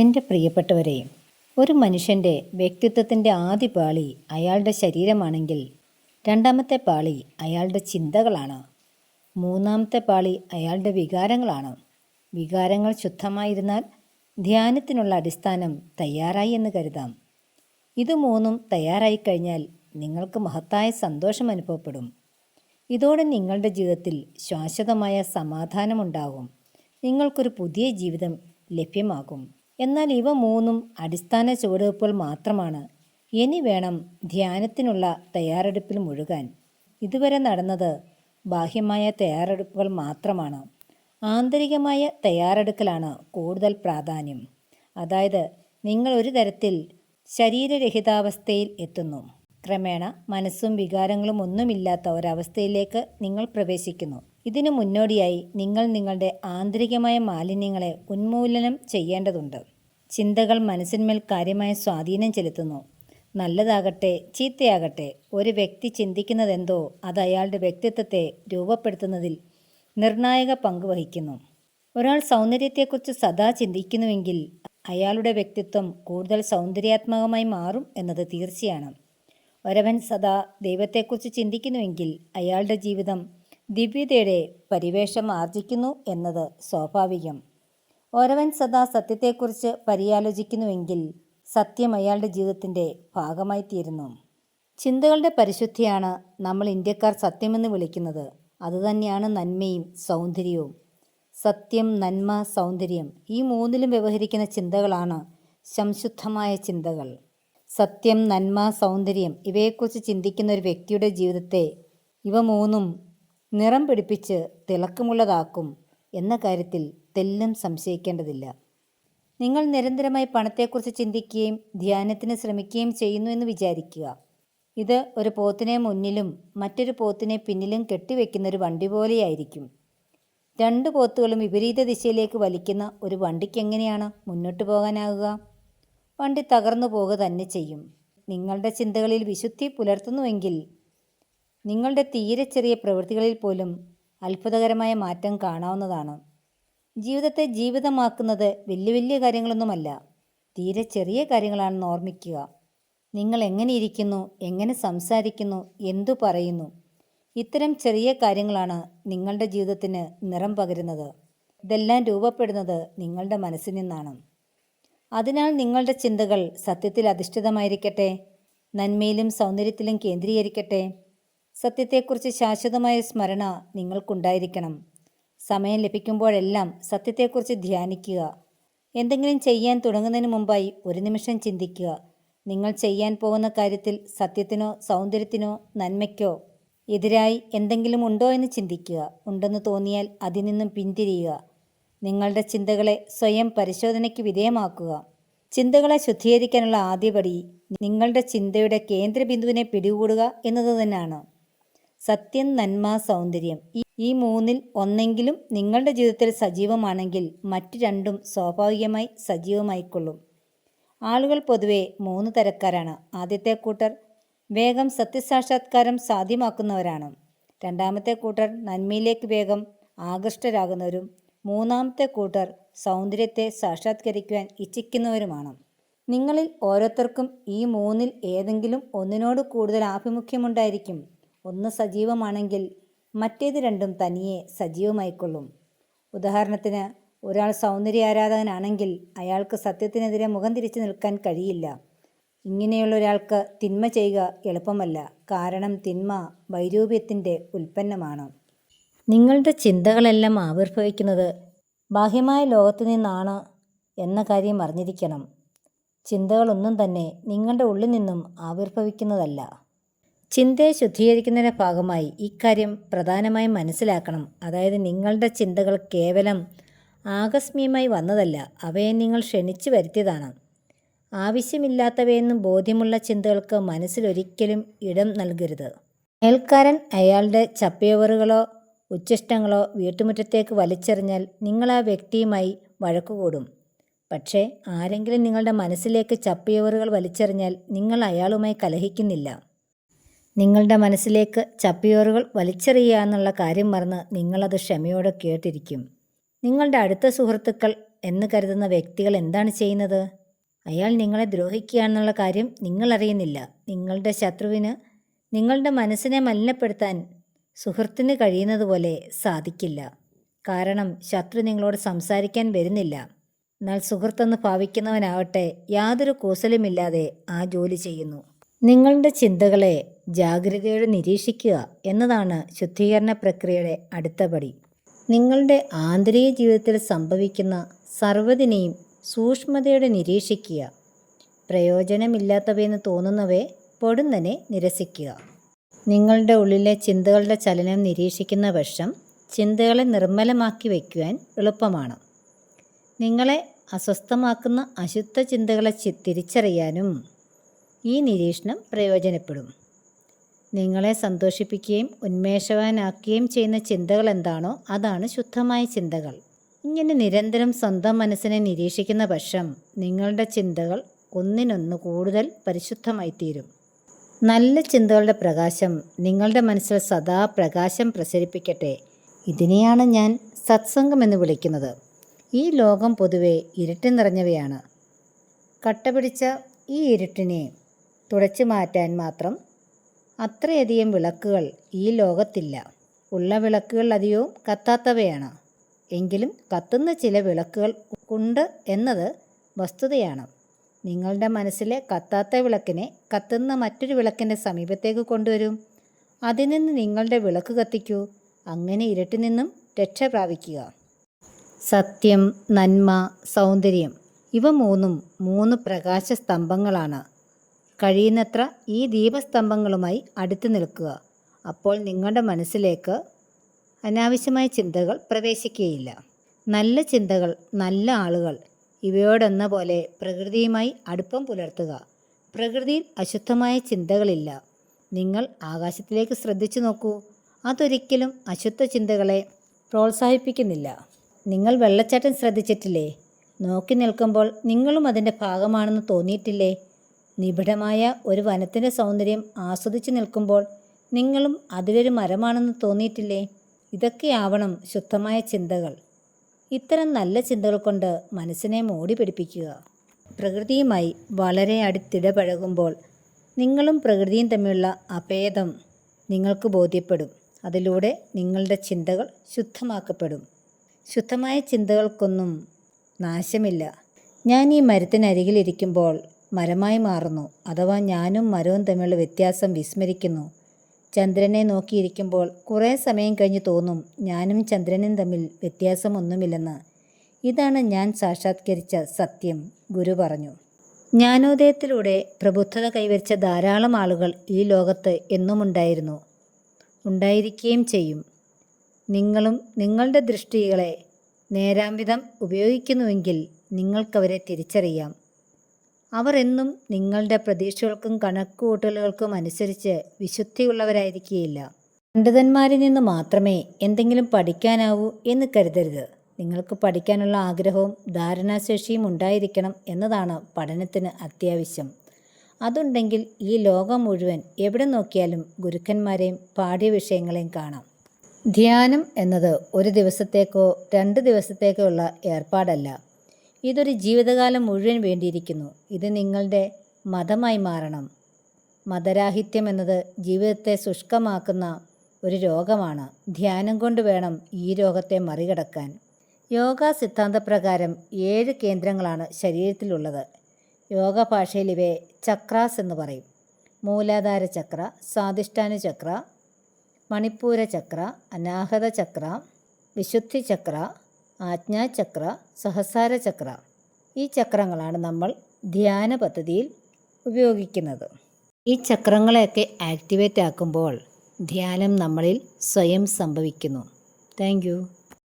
എന്റെ പ്രിയപ്പെട്ടവരെ ഒരു മനുഷ്യന്റെ വ്യക്തിത്വത്തിന്റെ ആദ്യ പാളി അയാളുടെ ശരീരമാണെങ്കിൽ രണ്ടാമത്തെ പാളി അയാളുടെ ചിന്തകളാണ്. മൂന്നാമത്തെ പാളി അയാളുടെ വികാരങ്ങളാണ്. വികാരങ്ങൾ ശുദ്ധമായിരുന്നാൽ ധ്യാനത്തിനുള്ള അടിസ്ഥാനം തയ്യാറായി എന്ന് കരുതാം. ഇത് മൂന്നും തയ്യാറായി കഴിഞ്ഞാൽ നിങ്ങൾക്ക് മഹത്തായ സന്തോഷം അനുഭവപ്പെടും. ഇതോടെ നിങ്ങളുടെ ജീവിതത്തിൽ ശാശ്വതമായ സമാധാനമുണ്ടാകും. നിങ്ങൾക്കൊരു പുതിയ ജീവിതം ലഭ്യമാകും. എന്നാൽ ഇവ മൂന്നും അടിസ്ഥാന ചുവടുവയ്പ്പുകൾ മാത്രമാണ്. ഇനി വേണം ധ്യാനത്തിനുള്ള തയ്യാറെടുപ്പിൽ മുഴുകാൻ. ഇതുവരെ നടന്നത് ബാഹ്യമായ തയ്യാറെടുപ്പുകൾ മാത്രമാണ്. ആന്തരികമായ തയ്യാറെടുക്കലാണ് കൂടുതൽ പ്രാധാന്യം. അതായത് നിങ്ങൾ ഒരു തരത്തിൽ ശരീരരഹിതാവസ്ഥയിൽ എത്തുന്നു. ക്രമേണ മനസ്സും വികാരങ്ങളും ഒന്നുമില്ലാത്ത ഒരവസ്ഥയിലേക്ക് നിങ്ങൾ പ്രവേശിക്കുന്നു. ഇതിനു മുന്നോടിയായി നിങ്ങൾ നിങ്ങളുടെ ആന്തരികമായ മാലിന്യങ്ങളെ ഉന്മൂലനം ചെയ്യേണ്ടതുണ്ട്. ചിന്തകൾ മനസ്സിന്മേൽ കാര്യമായ സ്വാധീനം ചെലുത്തുന്നു. നല്ലതാകട്ടെ ചീത്തയാകട്ടെ ഒരു വ്യക്തി ചിന്തിക്കുന്നതെന്തോ അത് അയാളുടെ വ്യക്തിത്വത്തെ രൂപപ്പെടുത്തുന്നതിൽ നിർണായക പങ്ക് വഹിക്കുന്നു. ഒരാൾ സൗന്ദര്യത്തെക്കുറിച്ച് സദാ ചിന്തിക്കുന്നുവെങ്കിൽ അയാളുടെ വ്യക്തിത്വം കൂടുതൽ സൗന്ദര്യാത്മകമായി മാറും എന്നത് തീർച്ചയാണ്. ഒരവൻ സദാ ദൈവത്തെക്കുറിച്ച് ചിന്തിക്കുന്നുവെങ്കിൽ അയാളുടെ ജീവിതം ദിവ്യതയുടെ പരിവേഷം ആർജിക്കുന്നു എന്നത് സ്വാഭാവികം. ഒരവൻ സദാ സത്യത്തെക്കുറിച്ച് പരിയാലോചിക്കുന്നുവെങ്കിൽ സത്യം അയാളുടെ ജീവിതത്തിന്റെ ഭാഗമായി തീരുന്നു ചിന്തകളുടെ പരിശുദ്ധിയാണ് നമ്മൾ ഇന്ത്യക്കാർ സത്യമെന്ന് വിളിക്കുന്നത്. അതുതന്നെയാണ് നന്മയും സൗന്ദര്യവും. സത്യം നന്മ സൗന്ദര്യം ഈ മൂന്നിലും വ്യവഹരിക്കുന്ന ചിന്തകളാണ് സംശുദ്ധമായ ചിന്തകൾ. സത്യം നന്മ സൗന്ദര്യം ഇവയെക്കുറിച്ച് ചിന്തിക്കുന്ന ഒരു വ്യക്തിയുടെ ജീവിതത്തെ ഇവ മൂന്നും നിറം പിടിപ്പിച്ച് തിളക്കമുള്ളതാക്കും എന്ന കാര്യത്തിൽ തെല്ലും സംശയിക്കേണ്ടതില്ല. നിങ്ങൾ നിരന്തരമായി പണത്തെക്കുറിച്ച് ചിന്തിക്കുകയും ധ്യാനത്തിന് ശ്രമിക്കുകയും ചെയ്യുന്നു എന്ന് വിചാരിക്കുക. ഇത് ഒരു പോത്തിനെ മുന്നിലും മറ്റൊരു പോത്തിനെ പിന്നിലും കെട്ടിവെക്കുന്ന ഒരു വണ്ടി പോലെയായിരിക്കും. രണ്ട് പോത്തുകളും വിപരീത ദിശയിലേക്ക് വലിക്കുന്ന ഒരു വണ്ടിക്ക് എങ്ങനെയാണ് മുന്നോട്ട് പോകാനാകുക? വണ്ടി തകർന്നു പോവുക തന്നെ ചെയ്യും. നിങ്ങളുടെ ചിന്തകളിൽ വിശുദ്ധി പുലർത്തുന്നുവെങ്കിൽ നിങ്ങളുടെ തീരെ ചെറിയ പ്രവൃത്തികളിൽ പോലും അത്ഭുതകരമായ മാറ്റം കാണാവുന്നതാണ്. ജീവിതത്തെ ജീവിതമാക്കുന്നത് വലിയ വലിയ കാര്യങ്ങളൊന്നുമല്ല തീരെ ചെറിയ കാര്യങ്ങളാണെന്ന് ഓർമ്മിക്കുക. നിങ്ങൾ എങ്ങനെ ഇരിക്കുന്നു എങ്ങനെ സംസാരിക്കുന്നു എന്തു പറയുന്നു ഇത്തരം ചെറിയ കാര്യങ്ങളാണ് നിങ്ങളുടെ ജീവിതത്തിന് നിറം പകരുന്നത്. ഇതെല്ലാം രൂപപ്പെടുന്നത് നിങ്ങളുടെ മനസ്സിൽ നിന്നാണ്. അതിനാൽ നിങ്ങളുടെ ചിന്തകൾ സത്യത്തിൽ അധിഷ്ഠിതമായിരിക്കട്ടെ നന്മയിലും സൗന്ദര്യത്തിലും കേന്ദ്രീകരിക്കട്ടെ. സത്യത്തെക്കുറിച്ച് ശാശ്വതമായ സ്മരണ നിങ്ങൾക്കുണ്ടായിരിക്കണം. സമയം ലഭിക്കുമ്പോഴെല്ലാം സത്യത്തെക്കുറിച്ച് ധ്യാനിക്കുക. എന്തെങ്കിലും ചെയ്യാൻ തുടങ്ങുന്നതിന് മുമ്പായി ഒരു നിമിഷം ചിന്തിക്കുക. നിങ്ങൾ ചെയ്യാൻ പോകുന്ന കാര്യത്തിൽ സത്യത്തിനോ സൗന്ദര്യത്തിനോ നന്മയ്ക്കോ എതിരായി എന്തെങ്കിലും ഉണ്ടോ എന്ന് ചിന്തിക്കുക. ഉണ്ടെന്ന് തോന്നിയാൽ അതിൽ നിന്നും പിന്തിരിയുക. നിങ്ങളുടെ ചിന്തകളെ സ്വയം പരിശോധനയ്ക്ക് വിധേയമാക്കുക. ചിന്തകളെ ശുദ്ധീകരിക്കാനുള്ള ആദ്യപടി നിങ്ങളുടെ ചിന്തയുടെ കേന്ദ്രബിന്ദുവിനെ പിടികൂടുക എന്നത് തന്നെയാണ്. സത്യം നന്മ സൗന്ദര്യം. ഈ മൂന്നിൽ ഒന്നെങ്കിലും നിങ്ങളുടെ ജീവിതത്തിൽ സജീവമാണെങ്കിൽ മറ്റ് രണ്ടും സ്വാഭാവികമായി സജീവമായിക്കൊള്ളും. ആളുകൾ പൊതുവെ മൂന്ന് തരക്കാരാണ്. ആദ്യത്തെ കൂട്ടർ വേഗം സത്യസാക്ഷാത്കാരം സാധ്യമാക്കുന്നവരാണ്. രണ്ടാമത്തെ കൂട്ടർ നന്മയിലേക്ക് വേഗം ആകൃഷ്ടരാകുന്നവരും മൂന്നാമത്തെ കൂട്ടർ സൗന്ദര്യത്തെ സാക്ഷാത്കരിക്കുവാൻ ഇച്ഛിക്കുന്നവരുമാണ്. നിങ്ങളിൽ ഓരോരുത്തർക്കും ഈ മൂന്നിൽ ഏതെങ്കിലും ഒന്നിനോട് കൂടുതൽ ആഭിമുഖ്യമുണ്ടായിരിക്കും. ഒന്ന് സജീവമാണെങ്കിൽ മറ്റേത് രണ്ടും തനിയെ സജീവമായിക്കൊള്ളും. ഉദാഹരണത്തിന് ഒരാൾ സൗന്ദര്യ ആരാധകനാണെങ്കിൽ അയാൾക്ക് സത്യത്തിനെതിരെ മുഖം തിരിച്ചു നിൽക്കാൻ കഴിയില്ല. ഇങ്ങനെയുള്ള ഒരാൾക്ക് തിന്മ ചെയ്യുക എളുപ്പമല്ല. കാരണം തിന്മ വൈരൂപ്യത്തിന്റെ ഉൽപ്പന്നമാണ്. നിങ്ങളുടെ ചിന്തകളെല്ലാം ആവിർഭവിക്കുന്നത് ബാഹ്യമായ ലോകത്തു നിന്നാണ് എന്ന കാര്യം അറിഞ്ഞിരിക്കണം. ചിന്തകളൊന്നും തന്നെ നിങ്ങളുടെ ഉള്ളിൽ നിന്നും ആവിർഭവിക്കുന്നതല്ല. ചിന്തയെ ശുദ്ധീകരിക്കുന്നതിന്റെ ഭാഗമായി ഇക്കാര്യം പ്രധാനമായും മനസ്സിലാക്കണം. അതായത് നിങ്ങളുടെ ചിന്തകൾ കേവലം ആകസ്മികമായി വന്നതല്ല അവയെ നിങ്ങൾ ക്ഷണിച്ചു വരുത്തിയതാണ്. ആവശ്യമില്ലാത്തവയെന്നും ബോധ്യമുള്ള ചിന്തകൾക്ക് മനസ്സിലൊരിക്കലും ഇടം നൽകരുത്. അയൽക്കാരൻ അയാളുടെ ചപ്പയോവറുകളോ ഉച്ചിഷ്ടങ്ങളോ വീട്ടുമുറ്റത്തേക്ക് വലിച്ചെറിഞ്ഞാൽ നിങ്ങൾ ആ വ്യക്തിയുമായി വഴക്കുകൂടും. പക്ഷേ ആരെങ്കിലും നിങ്ങളുടെ മനസ്സിലേക്ക് ചപ്പയവറുകൾ വലിച്ചെറിഞ്ഞാൽ നിങ്ങൾ അയാളുമായി കലഹിക്കുന്നില്ല. നിങ്ങളുടെ മനസ്സിലേക്ക് ചപ്പിയോറുകൾ വലിച്ചെറിയുക എന്നുള്ള കാര്യം മറന്ന് നിങ്ങളത് ക്ഷമയോടെ കേട്ടിരിക്കും. നിങ്ങളുടെ അടുത്ത സുഹൃത്തുക്കൾ എന്ന് കരുതുന്ന വ്യക്തികൾ എന്താണ് ചെയ്യുന്നത്? അയാൾ നിങ്ങളെ ദ്രോഹിക്കുകയാണെന്നുള്ള കാര്യം നിങ്ങളറിയുന്നില്ല നിങ്ങളുടെ ശത്രുവിന് നിങ്ങളുടെ മനസ്സിനെ മലിനപ്പെടുത്താൻ സുഹൃത്തിന് കഴിയുന്നതുപോലെ സാധിക്കില്ല. കാരണം ശത്രു നിങ്ങളോട് സംസാരിക്കാൻ വരുന്നില്ല. എന്നാൽ സുഹൃത്തെന്ന് ഭാവിക്കുന്നവനാവട്ടെ യാതൊരു കൂസലുമില്ലാതെ ആ ജോലി ചെയ്യുന്നു. നിങ്ങളുടെ ചിന്തകളെ ജാഗ്രതയോടെ നിരീക്ഷിക്കുക എന്നതാണ് ശുദ്ധീകരണ പ്രക്രിയയുടെ അടുത്ത പടി. നിങ്ങളുടെ ആന്തരിക ജീവിതത്തിൽ സംഭവിക്കുന്ന സർവതിനെയും സൂക്ഷ്മതയോടെ നിരീക്ഷിക്കുക. പ്രയോജനമില്ലാത്തവയെന്ന് തോന്നുന്നവയെ പൊടുന്നനെ നിരസിക്കുക. നിങ്ങളുടെ ഉള്ളിലെ ചിന്തകളുടെ ചലനം നിരീക്ഷിക്കുന്ന പക്ഷം ചിന്തകളെ നിർമ്മലമാക്കി വയ്ക്കുവാൻ എളുപ്പമാണ്. നിങ്ങളെ അസ്വസ്ഥമാക്കുന്ന അശുദ്ധ ചിന്തകളെ തിരിച്ചറിയാനും ഈ നിരീക്ഷണം പ്രയോജനപ്പെടും. നിങ്ങളെ സന്തോഷിപ്പിക്കുകയും ഉന്മേഷവാനാക്കുകയും ചെയ്യുന്ന ചിന്തകൾ എന്താണോ അതാണ് ശുദ്ധമായ ചിന്തകൾ. ഇങ്ങനെ നിരന്തരം സ്വന്തം മനസ്സിനെ നിരീക്ഷിക്കുന്ന പക്ഷം നിങ്ങളുടെ ചിന്തകൾ ഒന്നിനൊന്ന് കൂടുതൽ പരിശുദ്ധമായി തീരും നല്ല ചിന്തകളുടെ പ്രകാശം നിങ്ങളുടെ മനസ്സിൽ സദാ പ്രകാശം പ്രസരിപ്പിക്കട്ടെ. ഇതിനെയാണ് ഞാൻ സത്സംഗം എന്ന് വിളിക്കുന്നത്. ഈ ലോകം പൊതുവെ ഇരുട്ട് നിറഞ്ഞവയാണ്. കട്ടപിടിച്ച ഈ ഇരുട്ടിനെ തുടച്ചു മാറ്റാൻ മാത്രം അത്രയധികം വിളക്കുകൾ ഈ ലോകത്തില്ല. ഉള്ള വിളക്കുകൾ അധികവും കത്താത്തവയാണ്. എങ്കിലും കത്തുന്ന ചില വിളക്കുകൾ ഉണ്ട് എന്നത് വസ്തുതയാണ്. നിങ്ങളുടെ മനസ്സിലെ കത്താത്ത വിളക്കിനെ കത്തുന്ന മറ്റൊരു വിളക്കിന്റെ സമീപത്തേക്ക് കൊണ്ടുവരും. അതിൽ നിന്ന് നിങ്ങളുടെ വിളക്ക് കത്തിക്കൂ. അങ്ങനെ ഇരട്ടി നിന്നും രക്ഷ പ്രാപിക്കുക. സത്യം നന്മ സൗന്ദര്യം ഇവ മൂന്നും മൂന്ന് പ്രകാശ സ്തംഭങ്ങളാണ് കഴിയുന്നത്ര ഈ ദീപസ്തംഭങ്ങളുമായി അടുത്ത് നിൽക്കുക. അപ്പോൾ നിങ്ങളുടെ മനസ്സിലേക്ക് അനാവശ്യമായ ചിന്തകൾ പ്രവേശിക്കുകയില്ല. നല്ല ചിന്തകൾ നല്ല ആളുകൾ ഇവയോടെന്ന പോലെ പ്രകൃതിയുമായി അടുപ്പം പുലർത്തുക. പ്രകൃതിയിൽ അശുദ്ധമായ ചിന്തകളില്ല. നിങ്ങൾ ആകാശത്തിലേക്ക് ശ്രദ്ധിച്ചു നോക്കൂ. അതൊരിക്കലും അശുദ്ധ ചിന്തകളെ പ്രോത്സാഹിപ്പിക്കുന്നില്ല. നിങ്ങൾ വെള്ളച്ചാട്ടം ശ്രദ്ധിച്ചിട്ടില്ലേ? നോക്കി നിൽക്കുമ്പോൾ നിങ്ങളും അതിന്റെ ഭാഗമാണെന്ന് തോന്നിയിട്ടില്ലേ? നിബിഡമായ ഒരു വനത്തിന്റെ സൗന്ദര്യം ആസ്വദിച്ചു നിൽക്കുമ്പോൾ നിങ്ങളും അതിലൊരു മരമാണെന്ന് തോന്നിയിട്ടില്ലേ? ഇതൊക്കെയാവണം ശുദ്ധമായ ചിന്തകൾ. ഇത്തരം നല്ല ചിന്തകൾ കൊണ്ട് മനസ്സിനെ മോടി പിടിപ്പിക്കുക. പ്രകൃതിയുമായി വളരെ അടുത്തിടപഴകുമ്പോൾ നിങ്ങളും പ്രകൃതിയും തമ്മിലുള്ള അഭേദം നിങ്ങൾക്ക് ബോധ്യപ്പെടും. അതിലൂടെ നിങ്ങളുടെ ചിന്തകൾ ശുദ്ധമാക്കപ്പെടും. ശുദ്ധമായ ചിന്തകൾക്കൊന്നും നാശമില്ല. ഞാൻ ഈ മരത്തിനരികിലിരിക്കുമ്പോൾ മരമായി മാറുന്നു. അഥവാ ഞാനും മരവും തമ്മിലുള്ള വ്യത്യാസം വിസ്മരിക്കുന്നു. ചന്ദ്രനെ നോക്കിയിരിക്കുമ്പോൾ കുറേ സമയം കഴിഞ്ഞ് തോന്നും ഞാനും ചന്ദ്രനും തമ്മിൽ വ്യത്യാസമൊന്നുമില്ലെന്ന് ഇതാണ് ഞാൻ സാക്ഷാത്കരിച്ച സത്യം ഗുരു പറഞ്ഞു. ജ്ഞാനോദയത്തിലൂടെ പ്രബുദ്ധത കൈവരിച്ച ധാരാളം ആളുകൾ ഈ ലോകത്ത് എന്നുമുണ്ടായിരുന്നു. ഉണ്ടായിരിക്കുകയും ചെയ്യും. നിങ്ങളും നിങ്ങളുടെ ദൃഷ്ടികളെ നേരാംവിധം ഉപയോഗിക്കുന്നുവെങ്കിൽ നിങ്ങൾക്കവരെ തിരിച്ചറിയാം. അവർ എന്നും നിങ്ങളുടെ പ്രതീക്ഷകൾക്കും കണക്കുകൂട്ടലുകൾക്കും അനുസരിച്ച് വിശുദ്ധിയുള്ളവരായിരിക്കുകയില്ല. പണ്ഡിതന്മാരിൽ നിന്ന് മാത്രമേ എന്തെങ്കിലും പഠിക്കാനാവൂ എന്ന് കരുതരുത്. നിങ്ങൾക്ക് പഠിക്കാനുള്ള ആഗ്രഹവും ധാരണാശേഷിയും ഉണ്ടായിരിക്കണം എന്നതാണ് പഠനത്തിന് അത്യാവശ്യം. അതുണ്ടെങ്കിൽ ഈ ലോകം മുഴുവൻ എവിടെ നോക്കിയാലും ഗുരുക്കന്മാരെയും പാഠ്യവിഷയങ്ങളെയും കാണാം. ധ്യാനം എന്നത് ഒരു ദിവസത്തേക്കോ രണ്ട് ദിവസത്തേക്കോ ഉള്ള ഏർപ്പാടല്ല. ഇതൊരു ജീവിതകാലം മുഴുവൻ വേണ്ടിയിരിക്കുന്നു. ഇത് നിങ്ങളുടെ മതമായി മാറണം. മതരാഹിത്യം എന്നത് ജീവിതത്തെ ശുഷ്കമാക്കുന്ന ഒരു രോഗമാണ്. ധ്യാനം കൊണ്ട് വേണം ഈ രോഗത്തെ മറികടക്കാൻ. യോഗ സിദ്ധാന്തപ്രകാരം ഏഴ് കേന്ദ്രങ്ങളാണ് ശരീരത്തിലുള്ളത്. യോഗ ഭാഷയിൽ ഇവയെ ചക്രാസ് എന്ന് പറയും. മൂലാധാര ചക്ര സ്വാധിഷ്ഠാന ചക്ര മണിപ്പൂര ചക്ര അനാഹത ചക്ര വിശുദ്ധി ചക്ര ആജ്ഞാചക്ര സഹസാര ചക്ര ഈ ചക്രങ്ങളാണ് നമ്മൾ ധ്യാന പദ്ധതിയിൽ ഉപയോഗിക്കുന്നത്. ഈ ചക്രങ്ങളെയൊക്കെ ആക്ടിവേറ്റ് ആക്കുമ്പോൾ ധ്യാനം നമ്മളിൽ സ്വയം സംഭവിക്കുന്നു. താങ്ക്